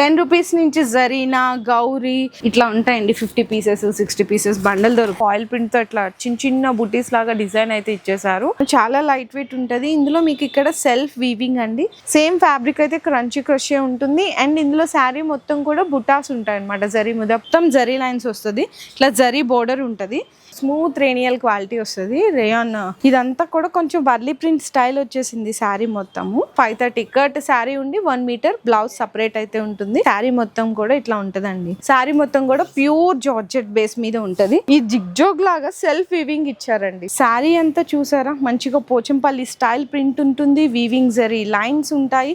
Ten rupees నుంచి జరీనా గౌరీ ఇట్లా ఉంటాయండి. Fifty pieces sixty pieces bundle దొరుకు ఆయిల్ ప్రింట్తో ఇట్లా చిన్న చిన్న బుటీస్ లాగా డిజైన్ అయితే ఇచ్చేసారు చాలా లైట్ వెయిట్ ఉంటది. ఇందులో మీకు ఇక్కడ సెల్ఫ్ వీవింగ్ అండి. సేమ్ ఫ్యాబ్రిక్ అయితే క్రంచీ క్రషే ఉంటుంది. అండ్ ఇందులో శారీ మొత్తం కూడా బుటాస్ ఉంటాయి అనమాట జరీ మొత్తం జరీ లైన్స్ వస్తుంది. ఇట్లా జరీ బోర్డర్ ఉంటుంది. స్మూత్ రేనియల్ క్వాలిటీ వస్తుంది. రేయాన్ ఇదంతా కూడా కొంచెం వర్లీ ప్రింట్ స్టైల్ వచ్చేసింది శారీ మొత్తము. ఫైవ్ థర్టీ కట్ శారీ ఉండి వన్ మీటర్ బ్లౌజ్ సపరేట్ అయితే ఉంటుంది. శారీ మొత్తం కూడా ఇట్లా ఉంటదండి. శారీ మొత్తం కూడా ప్యూర్ జార్జెట్ బేస్ మీద ఉంటది. ఈ జిగ్జోగ్ లాగా సెల్ఫ్ వీవింగ్ ఇచ్చారండి. శారీ అంతా చూసారా? మంచిగా పోచంపల్లి స్టైల్ ప్రింట్ ఉంటుంది. వీవింగ్ జరీ లైన్స్ ఉంటాయి.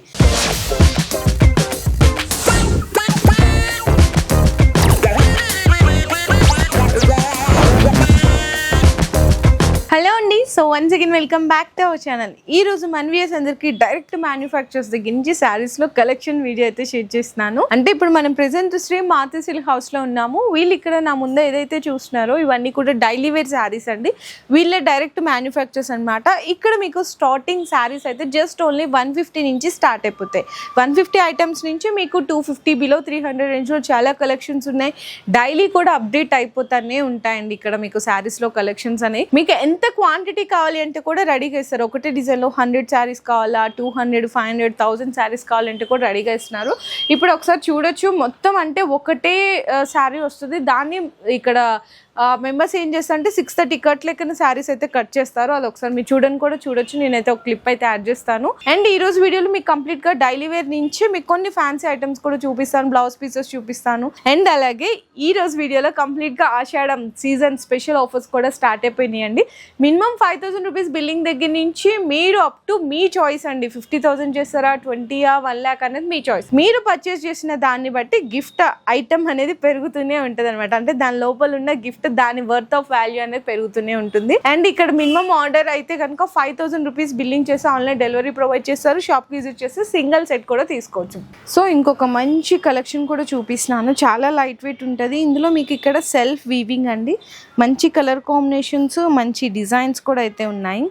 So once again welcome back to our channel ఈ రోజు మన వ్యూస్ అందరికి డైరెక్ట్ మ్యానుఫ్యాక్చర్స్ దగ్గర నుంచి శారీస్లో కలెక్షన్ వీడియో అయితే షేర్ చేస్తున్నాను. అంటే ఇప్పుడు మనం ప్రెసెంట్ శ్రీ మాతి సిల్క్ హౌస్లో ఉన్నాము. వీళ్ళు ఇక్కడ నా ముందే ఏదైతే చూస్తున్నారో ఇవన్నీ కూడా డైలీ వేర్ శారీస్ అండి. వీళ్ళే డైరెక్ట్ మ్యానుఫ్యాక్చర్స్ అన్నమాట. ఇక్కడ మీకు స్టార్టింగ్ శారీస్ అయితే జస్ట్ ఓన్లీ వన్ ఫిఫ్టీ నుంచి స్టార్ట్ అయిపోతాయి. వన్ ఫిఫ్టీ ఐటమ్స్ నుంచి మీకు two fifty below three hundred రేంజ్లో చాలా కలెక్షన్స్ ఉన్నాయి. డైలీ కూడా అప్డేట్ అయిపోతానే ఉంటాయండి ఇక్కడ మీకు శారీస్లో కలెక్షన్స్ అనేవి. మీకు ఎంత క్వాంటిటీ కావాలి అంటే కూడా రెడీగా ఇస్తారు ఒకటే డిజైన్లో హండ్రెడ్ శారీస్ కావాలా two hundred five hundred thousand saris కావాలంటే కూడా రెడీగా ఇస్తున్నారు ఇప్పుడు ఒకసారి చూడొచ్చు. మొత్తం అంటే ఒకటే శారీ వస్తుంది. దాన్ని ఇక్కడ మెంబర్స్ ఏం చేస్తారంటే సిక్స్ థర్టీ కట్ లెక్కన శారీస్ అయితే కట్ చేస్తారు. అది ఒకసారి మీరు చూడని కూడా చూడొచ్చు. నేనైతే ఒక క్లిప్ అయితే యాడ్ చేస్తాను. అండ్ ఈ రోజు వీడియోలో మీకు కంప్లీట్గా డైలీ వేర్ నుంచి మీకు కొన్ని ఫ్యాన్సీ ఐటమ్స్ కూడా చూపిస్తాను. బ్లౌజ్ పీసెస్ చూపిస్తాను. అండ్ అలాగే ఈ రోజు వీడియోలో కంప్లీట్గా ఆషాఢం సీజన్ స్పెషల్ ఆఫర్స్ కూడా స్టార్ట్ అయిపోయినాయి అండి minimum five thousand rupees billing దగ్గర నుంచి మీరు అప్ టు మీ చాయిస్ అండి. ఫిఫ్టీ థౌసండ్ చేస్తారా ట్వంటీయా వన్ ల్యాక్ అనేది మీ చాయిస్ మీరు పర్చేస్ చేసిన దాన్ని బట్టి గిఫ్ట్ ఐటమ్ అనేది పెరుగుతూనే ఉంటుంది అంటే దాని లోపల ఉన్న గిఫ్ట్ దాని వర్త్ ఆఫ్ వాల్యూ అనేది పెరుగుతూనే ఉంటుంది. అండ్ ఇక్కడ మినిమం ఆర్డర్ అయితే కనుక ఫైవ్ థౌసండ్ రూపీస్ బిల్లింగ్ చేసి ఆన్లైన్ డెలివరీ ప్రొవైడ్ చేస్తారు. షాప్ విజిట్ చేస్తే సింగిల్ సెట్ కూడా తీసుకోవచ్చు. సో ఇంకొక మంచి కలెక్షన్ కూడా చూపిస్తున్నాను. చాలా లైట్ వెయిట్ ఉంటుంది. ఇందులో మీకు ఇక్కడ సెల్ఫ్ వీవింగ్ అండి. మంచి కలర్ కాంబినేషన్స్ మంచి డిజైన్స్ కూడా అయితే ఉన్నాయి.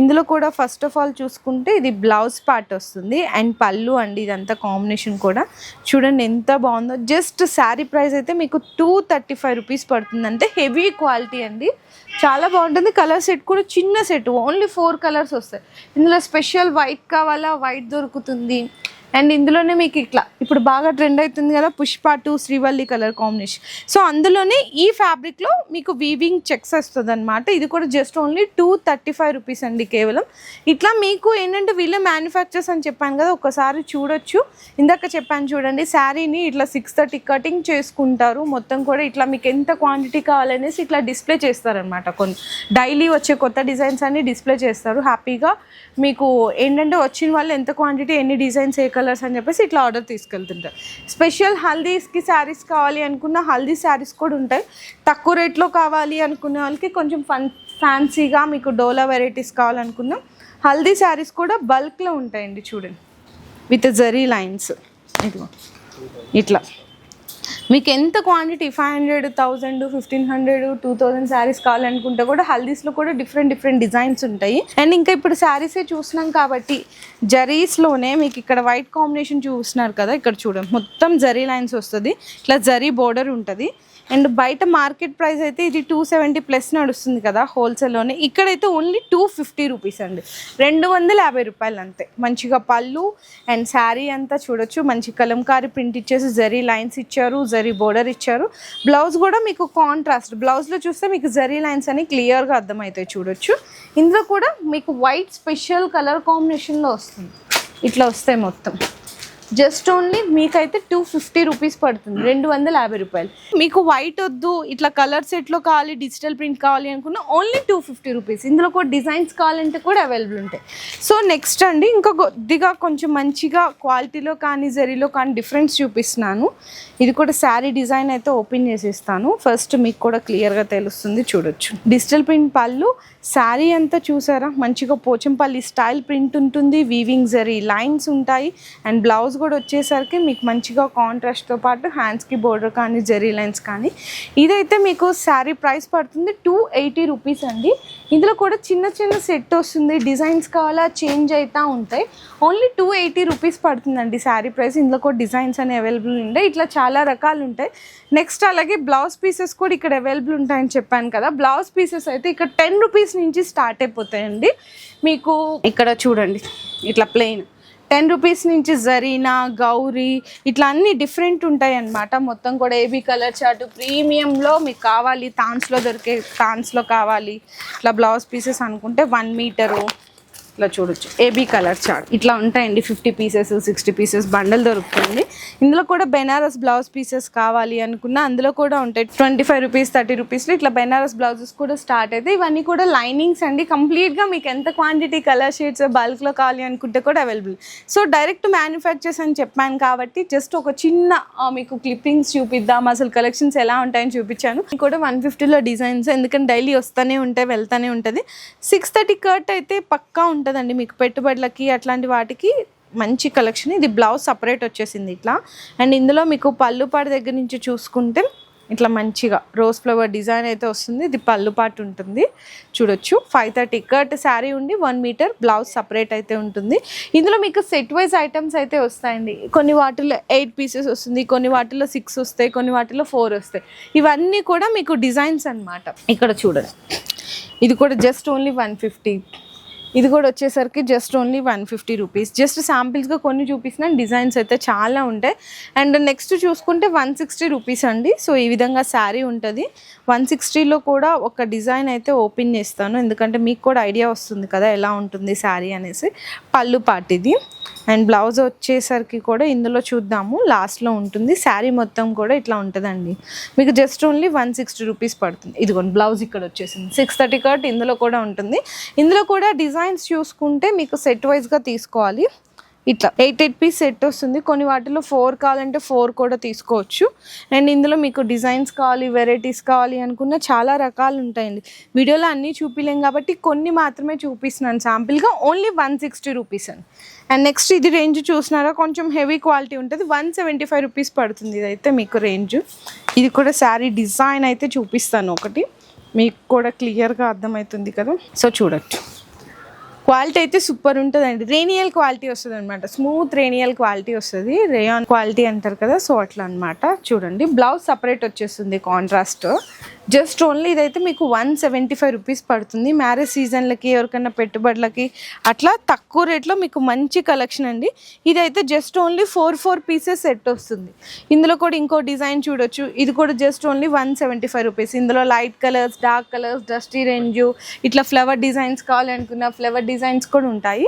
ఇందులో కూడా ఫస్ట్ ఆఫ్ ఆల్ చూసుకుంటే ఇది బ్లౌజ్ పార్ట్ వస్తుంది అండ్ పళ్ళు అండి ఇదంతా కాంబినేషన్ కూడా. చూడండి ఎంత బాగుందో. జస్ట్ శారీ ప్రైస్ అయితే మీకు టూ థర్టీ ఫైవ్ రూపీస్ పడుతుంది. అంటే హెవీ క్వాలిటీ అండి. చాలా బాగుంటుంది. కలర్ సెట్ కూడా చిన్న సెట్ ఓన్లీ ఫోర్ కలర్స్ వస్తాయి. ఇందులో స్పెషల్ వైట్ కావాలా? వైట్ దొరుకుతుంది. అండ్ ఇందులోనే మీకు ఇట్లా ఇప్పుడు బాగా ట్రెండ్ అవుతుంది కదా Pushpa two Srivalli colour combination so అందులోనే ఈ ఫ్యాబ్రిక్లో మీకు వీవింగ్ చెక్స్ వస్తుంది అనమాట ఇది కూడా just only two thirty five rupees అండి కేవలం. ఇట్లా మీకు ఏంటంటే వీళ్ళే మ్యానుఫ్యాక్చర్స్ అని చెప్పాను కదా ఒకసారి చూడొచ్చు. ఇందాక చెప్పాను చూడండి శారీని ఇట్లా సిక్స్ థర్టీ కటింగ్ చేసుకుంటారు. మొత్తం కూడా ఇట్లా మీకు ఎంత క్వాంటిటీ కావాలనేసి ఇట్లా డిస్ప్లే చేస్తారనమాట కొన్ని డైలీ వచ్చే కొత్త డిజైన్స్ అన్ని డిస్ప్లే చేస్తారు. హ్యాపీగా మీకు ఏంటంటే వచ్చిన వాళ్ళు ఎంత క్వాంటిటీ ఎన్ని డిజైన్స్ ఏ కలర్స్ అని చెప్పేసి ఇట్లా ఆర్డర్ తీసుకెళ్తుంటారు. స్పెషల్ హల్దీస్కి శారీస్ కావాలి అనుకున్న హల్దీ శారీస్ కూడా ఉంటాయి. తక్కువ రేట్లో కావాలి అనుకునే వాళ్ళకి కొంచెం ఫన్ ఫ్యాన్సీగా మీకు డోలా వెరైటీస్ కావాలనుకున్నా హల్దీ శారీస్ కూడా బల్క్లో ఉంటాయండి చూడండి. With zari lines. ఇదిగో. ఇట్లా. మీకు ఎంత quantity five hundred thousand fifteen hundred two thousand saris కావాలనుకుంటే కూడా హల్దీస్లో కూడా డిఫరెంట్ డిఫరెంట్ డిజైన్స్ ఉంటాయి. అండ్ ఇంకా ఇప్పుడు శారీసే చూసినాం కాబట్టి జరీస్లోనే మీకు ఇక్కడ వైట్ కాంబినేషన్ చూస్తున్నారు కదా ఇక్కడ చూడండి. మొత్తం జరీ లైన్స్ వస్తుంది. ఇట్లా జరీ బోర్డర్ ఉంటుంది. అండ్ బయట మార్కెట్ ప్రైస్ అయితే ఇది టూ సెవెంటీ ప్లస్ నడుస్తుంది కదా హోల్సేల్లోనే ఇక్కడైతే ఓన్లీ టూ ఫిఫ్టీ రూపీస్ అండి. రెండు వందల యాభై రూపాయలు అంతే. మంచిగా పళ్ళు అండ్ శారీ అంతా చూడొచ్చు. మంచి కలంకారీ ప్రింట్ ఇచ్చేసి జరీ లైన్స్ ఇచ్చారు జరీ బోర్డర్ ఇచ్చారు. బ్లౌజ్ కూడా మీకు కాంట్రాస్ట్ బ్లౌజ్లో చూస్తే మీకు జరీ లైన్స్ అని క్లియర్గా అర్థమవుతాయి చూడొచ్చు. ఇందులో కూడా మీకు వైట్ స్పెషల్ కలర్ కాంబినేషన్లో వస్తుంది. ఇట్లా వస్తాయి మొత్తం. జస్ట్ ఓన్లీ మీకైతే టూ ఫిఫ్టీ రూపీస్ పడుతుంది రెండు వందల యాభై రూపాయలు. మీకు వైట్ వద్దు ఇట్లా కలర్ సెట్లో కావాలి డిజిటల్ ప్రింట్ కావాలి అనుకున్న ఓన్లీ టూ ఫిఫ్టీ రూపీస్ ఇందులో కూడా డిజైన్స్ కావాలంటే కూడా అవైలబుల్ ఉంటాయి. సో నెక్స్ట్ అండి ఇంకా కొద్దిగా కొంచెం మంచిగా క్వాలిటీలో కానీ జరీలో కానీ డిఫరెన్స్ చూపిస్తున్నాను. ఇది కూడా శారీ డిజైన్ అయితే ఓపెన్ చేసేస్తాను. ఫస్ట్ మీకు కూడా క్లియర్గా తెలుస్తుంది చూడొచ్చు. డిజిటల్ ప్రింట్ పళ్ళు శారీ అంతా చూసారా? మంచిగా పోచంపల్లి స్టైల్ ప్రింట్ ఉంటుంది వీవింగ్ జరీ లైన్స్ ఉంటాయి అండ్ బ్లౌజ్ కూడా వచ్చేసరికి మీకు మంచిగా కాంట్రాస్ట్తో పాటు హ్యాండ్స్కి బోర్డర్ కానీ జెరీ లైన్స్ కానీ. ఇదైతే మీకు శారీ ప్రైస్ పడుతుంది టూ ఎయిటీ రూపీస్ అండి. ఇందులో కూడా చిన్న చిన్న సెట్ వస్తుంది. డిజైన్స్ కావాలా చేంజ్ అవుతూ ఉంటాయి. ఓన్లీ టూ ఎయిటీ రూపీస్ పడుతుందండి శారీ ప్రైస్ ఇందులో కూడా డిజైన్స్ అని అవైలబుల్ ఉంటాయి ఇట్లా చాలా రకాలు ఉంటాయి. నెక్స్ట్ అలాగే బ్లౌజ్ పీసెస్ కూడా ఇక్కడ అవైలబుల్ ఉంటాయని చెప్పాను కదా. బ్లౌజ్ పీసెస్ అయితే ఇక్కడ టెన్ రూపీస్ నుంచి స్టార్ట్ అయిపోతాయండి. మీకు ఇక్కడ చూడండి. ఇట్లా ప్లెయిన్ టెన్ రూపీస్ నుంచి జరీనా గౌరీ ఇట్లా అన్ని డిఫరెంట్ ఉంటాయి అన్నమాట. మొత్తం కూడా ఏబీ కలర్ చార్ట్ ప్రీమియంలో మీకు కావాలి తాన్స్లో దొరికే తాన్స్లో కావాలి. ఇట్లా బ్లౌజ్ పీసెస్ అనుకుంటే వన్ మీటరు. ఇట్లా చూడొచ్చు. ఏబీ కలర్ చార్ట్ ఇట్లా ఉంటాయండి fifty pieces sixty pieces bundle దొరుకుతుంది ఇందులో కూడా బెనారస్ బ్లౌజ్ పీసెస్ కావాలి అనుకున్నా అందులో కూడా ఉంటాయి. ట్వంటీ ఫైవ్ రూపీస్ థర్టీ రూపీస్లో ఇట్లా బెనారస్ బ్లౌజెస్ కూడా స్టార్ట్ అయితే ఇవన్నీ కూడా లైనింగ్స్ అండి. కంప్లీట్గా మీకు ఎంత క్వాంటిటీ కలర్ షేడ్స్ బల్క్లో కావాలి అనుకుంటే కూడా అవైలబుల్ సో డైరెక్ట్ మ్యానుఫ్యాక్చర్స్ అని చెప్పాను కాబట్టి జస్ట్ ఒక చిన్న మీకు క్లిప్పింగ్స్ చూపిద్దాం. అసలు కలెక్షన్స్ ఎలా ఉంటాయని చూపించాను. ఇది కూడా వన్ ఫిఫ్టీలో డిజైన్స్ ఎందుకంటే డైలీ వస్తూనే ఉంటాయి వెళ్తూనే ఉంటుంది. సిక్స్ థర్టీ కట్ అయితే పక్కా ఉంటుందండి. మీకు పెట్టుబడులకి అట్లాంటి వాటికి మంచి కలెక్షన్. ఇది బ్లౌజ్ సపరేట్ వచ్చేసింది ఇట్లా. అండ్ ఇందులో మీకు పళ్ళు పాటు దగ్గర నుంచి చూసుకుంటే ఇట్లా మంచిగా రోజ్ ఫ్లవర్ డిజైన్ అయితే వస్తుంది. ఇది పళ్ళు పాటు ఉంటుంది. చూడొచ్చు. ఫైవ్ థర్టీ కట్ శారీ ఉండి వన్ మీటర్ బ్లౌజ్ సపరేట్ అయితే ఉంటుంది. ఇందులో మీకు సెట్ వైజ్ ఐటమ్స్ అయితే వస్తాయండి. కొన్ని వాటిలో ఎయిట్ పీసెస్ వస్తుంది కొన్ని వాటిలో సిక్స్ వస్తాయి కొన్ని వాటిలో ఫోర్ వస్తాయి. ఇవన్నీ కూడా మీకు డిజైన్స్ అన్నమాట. ఇక్కడ చూడండి. ఇది కూడా జస్ట్ ఓన్లీ వన్ ఫిఫ్టీ. ఇది కూడా వచ్చేసరికి just only one fifty rupees just శాంపిల్స్గా కొన్ని చూపిస్తున్నాను డిజైన్స్ అయితే చాలా ఉంటాయి. అండ్ నెక్స్ట్ చూసుకుంటే వన్ సిక్స్టీ రూపీస్ అండి. సో ఈ విధంగా శారీ ఉంటుంది. వన్ సిక్స్టీలో కూడా ఒక డిజైన్ అయితే ఓపెన్ చేస్తాను. ఎందుకంటే మీకు కూడా ఐడియా వస్తుంది కదా ఎలా ఉంటుంది శారీ అనేసి. పళ్ళు పాటిది. అండ్ బ్లౌజ్ వచ్చేసరికి కూడా ఇందులో చూద్దాము. లాస్ట్లో ఉంటుంది. శారీ మొత్తం కూడా ఇట్లా ఉంటుందండి. మీకు just only one sixty rupees పడుతుంది. ఇదిగోండి బ్లౌజ్ ఇక్కడ వచ్చేసింది. సిక్స్ థర్టీ కట్ ఇందులో కూడా ఉంటుంది. ఇందులో కూడా డిజైన్స్ చూసుకుంటే మీకు సెట్ వైజ్గా తీసుకోవాలి. ఇట్లా ఎయిట్ ఎయిట్ పీస్ సెట్ వస్తుంది. కొన్ని వాటిలో ఫోర్ కావాలంటే ఫోర్ కూడా తీసుకోవచ్చు. అండ్ ఇందులో మీకు డిజైన్స్ కావాలి వెరైటీస్ కావాలి అనుకున్న చాలా రకాలు ఉంటాయండి. వీడియోలో అన్నీ చూపిలేం కాబట్టి కొన్ని మాత్రమే చూపిస్తున్నాను. శాంపిల్గా ఓన్లీ వన్ సిక్స్టీ రూపీస్ అని అండ్ నెక్స్ట్ ఇది రేంజ్ చూసినారా? కొంచెం హెవీ క్వాలిటీ ఉంటుంది. వన్ సెవెంటీ ఫైవ్ రూపీస్ పడుతుంది ఇదైతే మీకు రేంజ్ ఇది కూడా శారీ డిజైన్ అయితే చూపిస్తాను ఒకటి. మీకు కూడా క్లియర్గా అర్థమవుతుంది కదా? సో చూడొచ్చు క్వాలిటీ అయితే సూపర్ ఉంటుందండి. రేనియల్ క్వాలిటీ వస్తుంది అనమాట స్మూత్ రేనియల్ క్వాలిటీ వస్తుంది. రేయాన్ క్వాలిటీ అంటారు కదా? సో అట్లా అనమాట చూడండి. బ్లౌజ్ సపరేట్ వచ్చేస్తుంది కాంట్రాస్ట్ జస్ట్ ఓన్లీ ఇదైతే మీకు వన్ సెవెంటీ ఫైవ్ రూపీస్ పడుతుంది. మ్యారేజ్ సీజన్లకి ఎవరికైనా పెట్టుబడులకి అట్లా తక్కువ రేట్లో మీకు మంచి కలెక్షన్ అండి. ఇదైతే just only four four pieces set వస్తుంది. ఇందులో కూడా ఇంకో డిజైన్ చూడొచ్చు. ఇది కూడా just only one seventy five rupees. ఇందులో light colours dark colours dusty range ఇట్లా ఫ్లవర్ డిజైన్స్ కావాలనుకున్న ఫ్లవర్ డిజైన్స్ కూడా ఉంటాయి.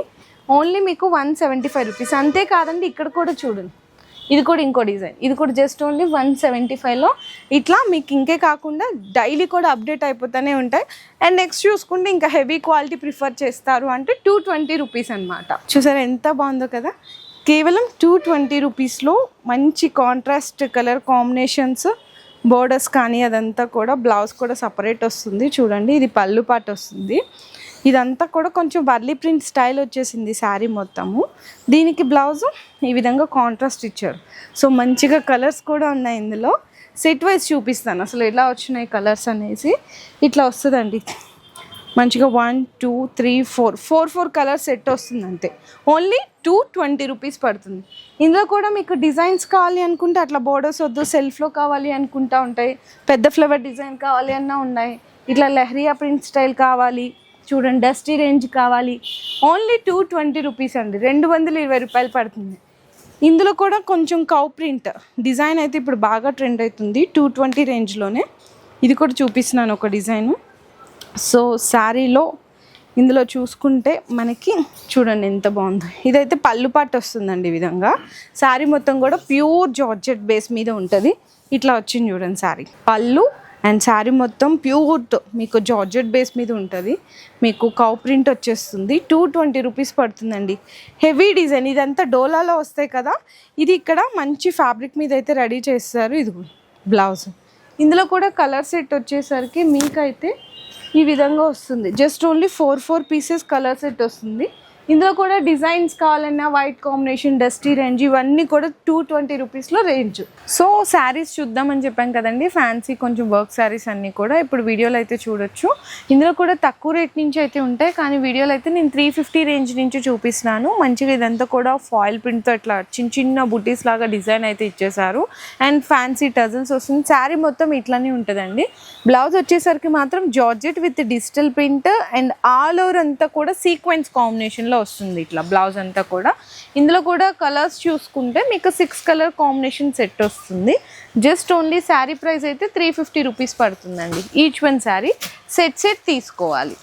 ఓన్లీ మీకు వన్ సెవెంటీ ఫైవ్ రూపీస్. అంతే కాదండి ఇక్కడ కూడా చూడండి. ఇది కూడా ఇంకో డిజైన్. ఇది కూడా జస్ట్ ఓన్లీ వన్ సెవెంటీ ఫైవ్లో ఇట్లా మీకు ఇంకే కాకుండా డైలీ కూడా అప్డేట్ అయిపోతూనే ఉంటాయి. అండ్ నెక్స్ట్ చూసుకుంటే ఇంకా హెవీ క్వాలిటీ ప్రిఫర్ చేస్తారు అంటే టూ ట్వంటీ రూపీస్ అనమాట చూసారా ఎంత బాగుందో కదా? కేవలం టూ ట్వంటీ రూపీస్లో మంచి కాంట్రాస్ట్ కలర్ కాంబినేషన్స్ బోర్డర్స్ కానీ అదంతా కూడా బ్లౌజ్ కూడా సపరేట్ వస్తుంది. చూడండి ఇది పళ్ళు పాట వస్తుంది. ఇదంతా కూడా కొంచెం వర్లీ ప్రింట్ స్టైల్ వచ్చేసింది శారీ మొత్తము. దీనికి బ్లౌజ్ ఈ విధంగా కాంట్రాస్ట్ ఇచ్చారు. సో మంచిగా కలర్స్ కూడా ఉన్నాయి ఇందులో. సెట్ వైజ్ చూపిస్తాను. అసలు ఎలా వచ్చినాయి కలర్స్ అనేసి. ఇట్లా వస్తుందండి. మంచిగా one two three four. Four four colour set వస్తుంది అంతే ఓన్లీ టూ ట్వంటీ రూపీస్ పడుతుంది. ఇందులో కూడా మీకు డిజైన్స్ కావాలి అనుకుంటే అట్లా బోర్డర్స్ వద్దు సెల్ఫ్లో కావాలి అనుకుంటా ఉంటాయి. పెద్ద ఫ్లవర్ డిజైన్ కావాలి అన్నా ఉన్నాయి. ఇట్లా లెహరియా ప్రింట్ స్టైల్ కావాలి. చూడండి డస్టీ రేంజ్ కావాలి. ఓన్లీ టూ ట్వంటీ రూపీస్ అండి. రెండు వందల ఇరవై రూపాయలు పడుతుంది. ఇందులో కూడా కొంచెం కౌ ప్రింట్. డిజైన్ అయితే ఇప్పుడు బాగా ట్రెండ్ అవుతుంది టూ ట్వంటీ రేంజ్లోనే ఇది కూడా చూపిస్తున్నాను ఒక డిజైను. సో శారీలో ఇందులో చూసుకుంటే మనకి చూడండి ఎంత బాగుందో. ఇదైతే పళ్ళు పాటు వస్తుందండి ఈ విధంగా. శారీ మొత్తం కూడా ప్యూర్ జార్జెట్ బేస్ మీద ఉంటుంది. ఇట్లా వచ్చింది చూడండి శారీ. పళ్ళు అండ్ శారీ మొత్తం ప్యూర్ మీకు జార్జెట్ బేస్ మీద ఉంటుంది. మీకు కౌ ప్రింట్ వచ్చేస్తుంది. టూ ట్వంటీ రూపీస్ పడుతుందండి. Heavy design. ఇదంతా డోలాలో వస్తాయి కదా. ఇది ఇక్కడ మంచి ఫ్యాబ్రిక్ మీద అయితే రెడీ చేస్తారు. ఇది బ్లౌజ్. ఇందులో కూడా కలర్ సెట్ వచ్చేసరికి మీకైతే ఈ విధంగా వస్తుంది. Just only four four pieces colour set వస్తుంది. ఇందులో కూడా డిజైన్స్ కావాలన్నా వైట్ కాంబినేషన్ డస్టీ రేంజ్ ఇవన్నీ కూడా టూ ట్వంటీ రూపీస్లో రేంజ్ సో శారీస్ చూద్దామని చెప్పాం కదండి. ఫ్యాన్సీ కొంచెం వర్క్ శారీస్ అన్నీ కూడా ఇప్పుడు వీడియోలో అయితే చూడొచ్చు. ఇందులో కూడా తక్కువ రేట్ నుంచి అయితే ఉంటాయి. కానీ వీడియోలో అయితే నేను త్రీ ఫిఫ్టీ రేంజ్ నుంచి చూపిస్తున్నాను. మంచిగా ఇదంతా కూడా ఫాయిల్ ప్రింట్తో ఇట్లా చిన్న చిన్న బుటీస్ లాగా డిజైన్ అయితే ఇచ్చేసారు అండ్ ఫ్యాన్సీ టజల్స్ వస్తుంది. శారీ మొత్తం ఇట్లానే ఉంటుందండి. బ్లౌజ్ వచ్చేసరికి మాత్రం georgette with digital print and all over అంతా కూడా సీక్వెన్స్ కాంబినేషన్ కాంబినేషన్లో వస్తుంది ఇట్లా బ్లౌజ్ అంతా కూడా. ఇందులో కూడా కలర్స్ చూసుకుంటే మీకు సిక్స్ కలర్ కాంబినేషన్ సెట్ వస్తుంది. జస్ట్ ఓన్లీ శారీ ప్రైస్ అయితే త్రీ ఫిఫ్టీ రూపీస్ పడుతుందండి. Each one sari set set తీసుకోవాలి.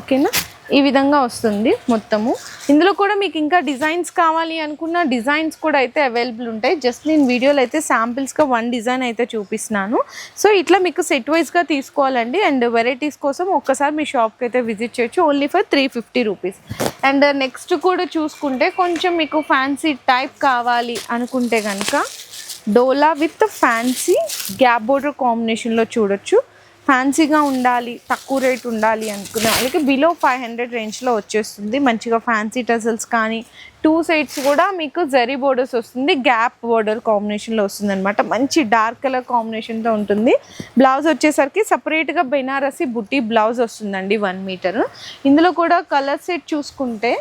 ఓకేనా? ఈ విధంగా వస్తుంది మొత్తము. ఇందులో కూడా మీకు ఇంకా డిజైన్స్ కావాలి అనుకున్న డిజైన్స్ కూడా అయితే అవైలబుల్ ఉంటాయి. జస్ట్ నేను వీడియోలో అయితే శాంపిల్స్గా వన్ డిజైన్ అయితే చూపిస్తున్నాను. సో ఇట్లా మీకు సెట్ వైజ్గా తీసుకోవాలండి. అండ్ వెరైటీస్ కోసం ఒక్కసారి మీ షాప్కి అయితే విజిట్ చేయొచ్చు. Only for three fifty rupees and next కూడా చూసుకుంటే కొంచెం మీకు ఫ్యాన్సీ టైప్ కావాలి అనుకుంటే కనుక డోలా విత్ ఫ్యాన్సీ గ్యాప్ బోర్డర్ కాంబినేషన్లో చూడొచ్చు. ఫ్యాన్సీగా ఉండాలి తక్కువ రేట్ ఉండాలి అనుకునే వాళ్ళకి బిలో ఫైవ్ హండ్రెడ్ రేంజ్లో వచ్చేస్తుంది. మంచిగా ఫ్యాన్సీ టజల్స్ కానీ టూ సైడ్స్ కూడా మీకు జరీ బోర్డర్స్ వస్తుంది. గ్యాప్ బోర్డర్ కాంబినేషన్లో వస్తుంది అనమాట మంచి డార్క్ కలర్ కాంబినేషన్తో ఉంటుంది. బ్లౌజ్ వచ్చేసరికి సపరేట్గా బెనారసి బుట్టి బ్లౌజ్ వస్తుందండి వన్ మీటర్ ఇందులో కూడా కలర్ సెట్ చూసుకుంటే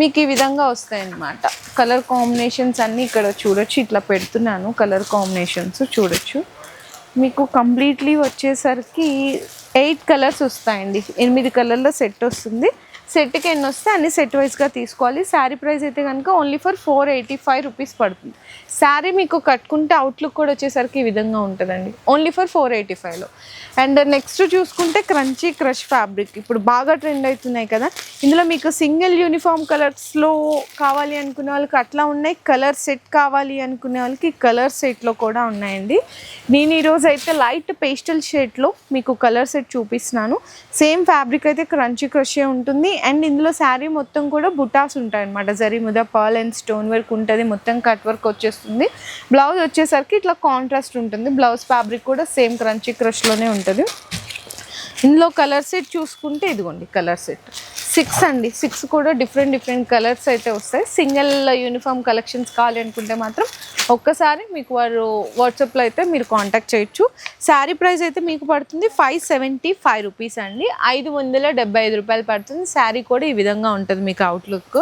మీకు ఈ విధంగా వస్తాయన్నమాట. కలర్ కాంబినేషన్స్ అన్నీ ఇక్కడ చూడొచ్చు. ఇట్లా పెడుతున్నాను. కలర్ కాంబినేషన్స్ చూడొచ్చు. మీకు కంప్లీట్లీ వచ్చేసరికి ఎయిట్ కలర్స్ వస్తాయండి. ఎనిమిది కలర్ల సెట్ వస్తుంది. సెట్కి ఎన్ని వస్తే అన్ని సెట్ వైజ్గా తీసుకోవాలి. శారీ ప్రైస్ అయితే కనుక only for four eighty five rupees పడుతుంది. శారీ మీకు కట్టుకుంటే అవుట్లుక్ కూడా వచ్చేసరికి ఈ విధంగా ఉంటుందండి. ఓన్లీ ఫర్ ఫోర్ ఎయిటీ ఫైవ్లో అండ్ నెక్స్ట్ చూసుకుంటే క్రంచీ క్రష్ ఫ్యాబ్రిక్. ఇప్పుడు బాగా ట్రెండ్ అవుతున్నాయి కదా. ఇందులో మీకు సింగిల్ యూనిఫామ్ కలర్స్లో కావాలి అనుకునే వాళ్ళకి అట్లా ఉన్నాయి. కలర్ సెట్ కావాలి అనుకునే వాళ్ళకి కలర్ సెట్లో కూడా ఉన్నాయండి. నేను ఈరోజు అయితే లైట్ పేస్టల్ షేడ్లో మీకు కలర్ సెట్ చూపిస్తున్నాను. సేమ్ ఫ్యాబ్రిక్ అయితే క్రంచీ క్రషే ఉంటుంది. అండ్ ఇందులో శారీ మొత్తం కూడా బుటాస్ ఉంటాయి అనమాట జరీ ముద పర్ల్ అండ్ స్టోన్ వర్క్ ఉంటుంది. మొత్తం కట్ వర్క్ వచ్చేస్తుంది. బ్లౌజ్ వచ్చేసరికి ఇట్లా కాంట్రాస్ట్ ఉంటుంది. బ్లౌజ్ ఫ్యాబ్రిక్ కూడా సేమ్ క్రంచీ క్రష్లోనే ఉంటుంది. ఇందులో కలర్ సెట్ చూసుకుంటే ఇదిగోండి కలర్ సెట్ సిక్స్ అండి. సిక్స్ కూడా డిఫరెంట్ డిఫరెంట్ కలర్స్ అయితే వస్తాయి. సింగిల్ యూనిఫామ్ కలెక్షన్స్ కావాలి అనుకుంటే మాత్రం ఒక్కసారి మీకు వారు వాట్సాప్లో అయితే మీరు కాంటాక్ట్ చేయొచ్చు. శారీ ప్రైస్ అయితే మీకు పడుతుంది ఫైవ్ సెవెంటీ ఫైవ్ రూపీస్ అండి. ఐదు వందల డెబ్బై ఐదు రూపాయలు పడుతుంది. శారీ కూడా ఈ విధంగా ఉంటుంది మీకు అవుట్లుక్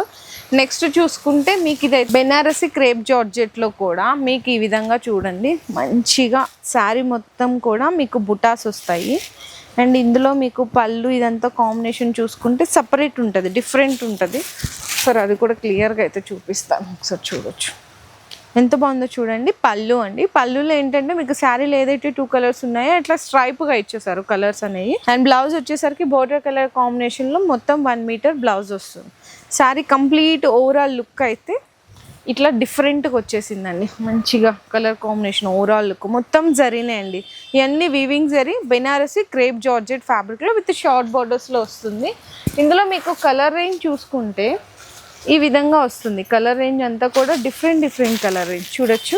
నెక్స్ట్ చూసుకుంటే మీకు ఇది బెనారసి క్రేప్ జార్జెట్లో కూడా మీకు ఈ విధంగా చూడండి. మంచిగా శారీ మొత్తం కూడా మీకు బుటాస్ వస్తాయి. అండ్ ఇందులో మీకు పళ్ళు ఇదంతా కాంబినేషన్ చూసుకుంటే సపరేట్ ఉంటుంది డిఫరెంట్ ఉంటుంది. సరే అది కూడా క్లియర్గా అయితే చూపిస్తాను ఒకసారి చూడొచ్చు. ఎంత బాగుందో చూడండి పళ్ళు అండి. పళ్ళులో ఏంటంటే మీకు శారీలో ఏదైతే టూ కలర్స్ ఉన్నాయో అట్లా స్ట్రైప్గా ఇచ్చేసారు కలర్స్ అనేవి. అండ్ బ్లౌజ్ వచ్చేసరికి బోర్డర్ కలర్ కాంబినేషన్లో మొత్తం వన్ మీటర్ బ్లౌజ్ వస్తుంది. శారీ కంప్లీట్ ఓవరాల్ లుక్ అయితే ఇట్లా డిఫరెంట్గా వచ్చేసిందండి. మంచిగా కలర్ కాంబినేషన్ ఓవరాల్ లుక్ మొత్తం జరీనే అండి. ఇవన్నీ weaving zari Banarasi crepe georgette ఫ్యాబ్రిక్లో విత్ షార్ట్ బార్డర్స్లో వస్తుంది. ఇందులో మీకు కలర్ రేంజ్ చూసుకుంటే ఈ విధంగా వస్తుంది. కలర్ రేంజ్ అంతా కూడా డిఫరెంట్ డిఫరెంట్ కలర్ రేంజ్ చూడొచ్చు.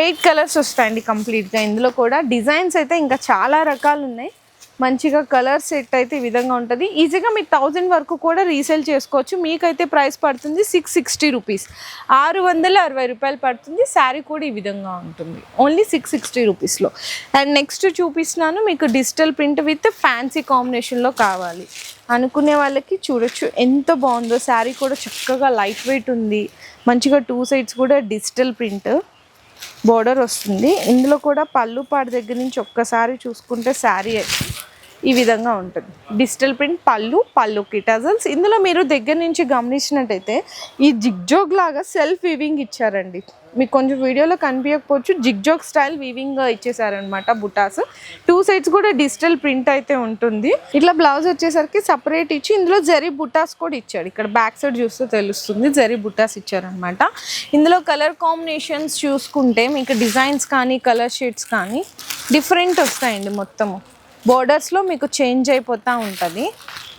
ఎయిట్ కలర్స్ వస్తాయండి కంప్లీట్గా ఇందులో కూడా డిజైన్స్ అయితే ఇంకా చాలా రకాలు ఉన్నాయి. మంచిగా కలర్ సెట్ అయితే ఈ విధంగా ఉంటుంది. ఈజీగా మీరు థౌజండ్ వరకు కూడా రీసేల్ చేసుకోవచ్చు. మీకైతే ప్రైస్ పడుతుంది సిక్స్ సిక్స్టీ రూపీస్ ఆరు వందల అరవై రూపాయలు పడుతుంది. శారీ కూడా ఈ విధంగా ఉంటుంది. ఓన్లీ సిక్స్ సిక్స్టీ రూపీస్లో అండ్ నెక్స్ట్ చూపిస్తున్నాను. మీకు డిజిటల్ ప్రింట్ విత్ ఫ్యాన్సీ కాంబినేషన్లో కావాలి. అనుకునే వాళ్ళకి చూడొచ్చు. ఎంత బాగుందో. శారీ కూడా చక్కగా లైట్ వెయిట్ ఉంది. మంచిగా టూ సైడ్స్ కూడా డిజిటల్ ప్రింట్ బోర్డర్ వస్తుంది. ఇందులో కూడా పళ్ళు పాడు దగ్గర నుంచి ఒక్కసారి చూసుకుంటే శారీ ఈ విధంగా ఉంటుంది. డిజిటల్ ప్రింట్ పళ్ళు పళ్ళు కిటాజల్స్. ఇందులో మీరు దగ్గర నుంచి గమనించినట్టయితే ఈ జిగ్జోగ్ లాగా సెల్ఫ్ వీవింగ్ ఇచ్చారండి. మీకు కొంచెం వీడియోలో కనిపించకపోవచ్చు. జిగ్జోగ్ స్టైల్ వీవింగ్ ఇచ్చేసారనమాట బుటాస్. టూ సైడ్స్ కూడా డిజిటల్ ప్రింట్ అయితే ఉంటుంది. ఇట్లా బ్లౌజ్ వచ్చేసరికి సపరేట్ ఇచ్చి ఇందులో జరీ బుటాస్ కూడా ఇచ్చాడు. ఇక్కడ బ్యాక్ సైడ్ చూస్తే తెలుస్తుంది. జరీ బుటాస్ ఇచ్చారనమాట ఇందులో కలర్ కాంబినేషన్స్ చూసుకుంటే మీకు డిజైన్స్ కానీ కలర్ షేడ్స్ కానీ డిఫరెంట్ వస్తాయండి మొత్తము. బోర్డర్స్లో మీకు చేంజ్ అయిపోతూ ఉంటుంది.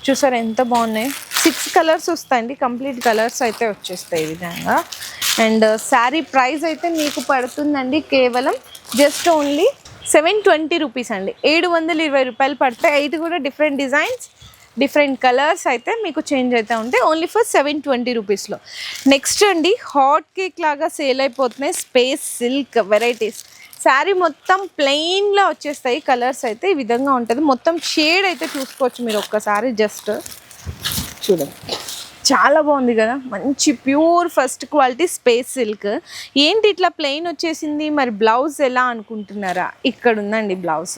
చూసారు ఎంత బాగున్నాయి. సిక్స్ కలర్స్ వస్తాయండి. కంప్లీట్ కలర్స్ అయితే వచ్చేస్తాయి ఈ విధంగా. అండ్ శారీ ప్రైస్ అయితే మీకు పడుతుందండి. కేవలం just only seven twenty rupees అండి. ఏడు వందల ఇరవై రూపాయలు పడతాయి. ఎయిట్ కూడా డిఫరెంట్ డిజైన్స్ డిఫరెంట్ కలర్స్ అయితే మీకు చేంజ్ అవుతూ ఉంటాయి. ఓన్లీ ఫర్ సెవెన్ ట్వంటీ రూపీస్లో నెక్స్ట్ అండి హాట్ కేక్ లాగా సేల్ అయిపోతున్నాయి. స్పేస్ సిల్క్ వెరైటీస్ శారీ మొత్తం ప్లెయిన్లో వచ్చేస్తాయి. కలర్స్ అయితే ఈ విధంగా ఉంటుంది. మొత్తం షేడ్ అయితే చూసుకోవచ్చు మీరు ఒక్కసారి జస్ట్ చూడండి. చాలా బాగుంది కదా? మంచి pure first quality space silk ఏంటి ఇట్లా ప్లెయిన్ వచ్చేసింది? మరి బ్లౌజ్ ఎలా అనుకుంటున్నారా? ఇక్కడ ఉందండి బ్లౌజ్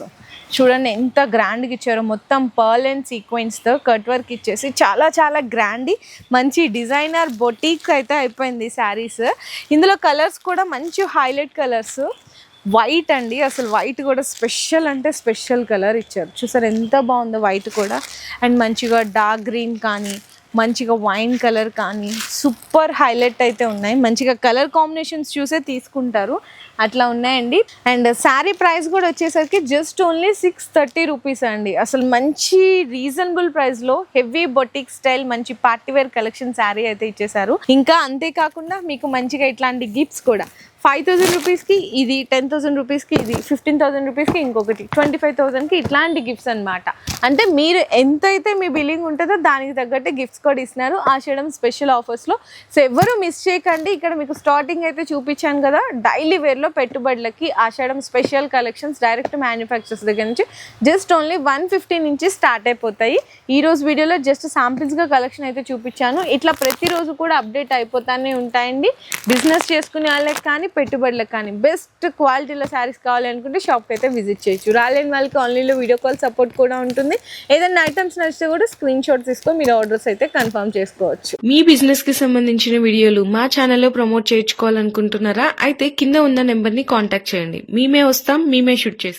చూడండి ఎంత గ్రాండ్గా ఇచ్చారో. మొత్తం పర్ల్ అండ్ సీక్వెన్స్తో కట్ వర్క్ ఇచ్చేసి చాలా చాలా గ్రాండ్ మంచి డిజైనర్ బొటీక్ అయితే అయిపోయింది శారీస్ ఇందులో కలర్స్ కూడా మంచి హైలైట్ కలర్స్ వైట్ అండి. అసలు వైట్ కూడా స్పెషల్ అంటే స్పెషల్ కలర్ ఇచ్చారు. చూసారు ఎంత బాగుందో వైట్ కూడా. అండ్ మంచిగా డార్క్ గ్రీన్ కానీ మంచిగా వైన్ కలర్ కానీ సూపర్ హైలైట్ అయితే ఉన్నాయి. మంచిగా కలర్ కాంబినేషన్స్ చూసే తీసుకుంటారు. అట్లా ఉన్నాయండి. అండ్ శారీ ప్రైస్ కూడా వచ్చేసరికి just only six thirty rupees అండి. అసలు మంచి రీజనబుల్ ప్రైస్లో హెవీ బొటిక్ స్టైల్ మంచి పార్టీవేర్ కలెక్షన్ శారీ అయితే ఇచ్చేసారు. ఇంకా అంతేకాకుండా మీకు మంచిగా ఇట్లాంటి గిఫ్ట్స్ కూడా. ఫైవ్ థౌజండ్ రూపీస్కి ఇది టెన్ థౌసండ్ రూపీస్కి ఇది ఫిఫ్టీన్ థౌసండ్ రూపీస్కి ఇంకొకటి ట్వంటీ ఫైవ్ థౌసండ్కి ఇట్లాంటి గిఫ్ట్స్ అనమాట అంటే మీరు ఎంతైతే మీ బిల్లింగ్ ఉంటుందో దానికి తగ్గట్టు గిఫ్ట్స్ కూడా ఇస్తున్నారు. ఆషాఢం స్పెషల్ ఆఫర్స్లో సో ఎవరు మిస్ చేయకండి. ఇక్కడ మీకు స్టార్టింగ్ అయితే చూపించాను కదా. డైలీ వేర్లో పెట్టుబడులకి Ashadham special collections direct manufacturers దగ్గర నుంచి జస్ట్ ఓన్లీ వన్ ఫిఫ్టీ నుంచి స్టార్ట్ అయిపోతాయి. ఈ రోజు వీడియోలో జస్ట్ శాంపిల్స్గా కలెక్షన్ అయితే చూపించాను. ఇట్లా ప్రతిరోజు కూడా అప్డేట్ అయిపోతానే ఉంటాయండి. బిజినెస్ చేసుకునే వాళ్ళకి కానీ పెట్టుబడులకు కానీ బెస్ట్ క్వాలిటీలో శారీస్ కావాలనుకుంటే షాప్కి అయితే విజిట్ చేయొచ్చు. రాలేని వాళ్ళకి ఆన్లైన్లో వీడియో కాల్ సపోర్ట్ కూడా ఉంటుంది. ఏదైనా ఐటమ్స్ నచ్చితే కూడా స్క్రీన్ షాట్ తీసుకొని మీరు ఆర్డర్స్ అయితే కన్ఫర్మ్ చేసుకోవచ్చు. మీ బిజినెస్కి సంబంధించిన వీడియోలు మా ఛానల్లో ప్రమోట్ చేయించుకోవాలనుకుంటున్నారా? అయితే కింద ఉన్న నెంబర్ని కాంటాక్ట్ చేయండి. మేమే వస్తాం మేమే షూట్ చేస్తాం.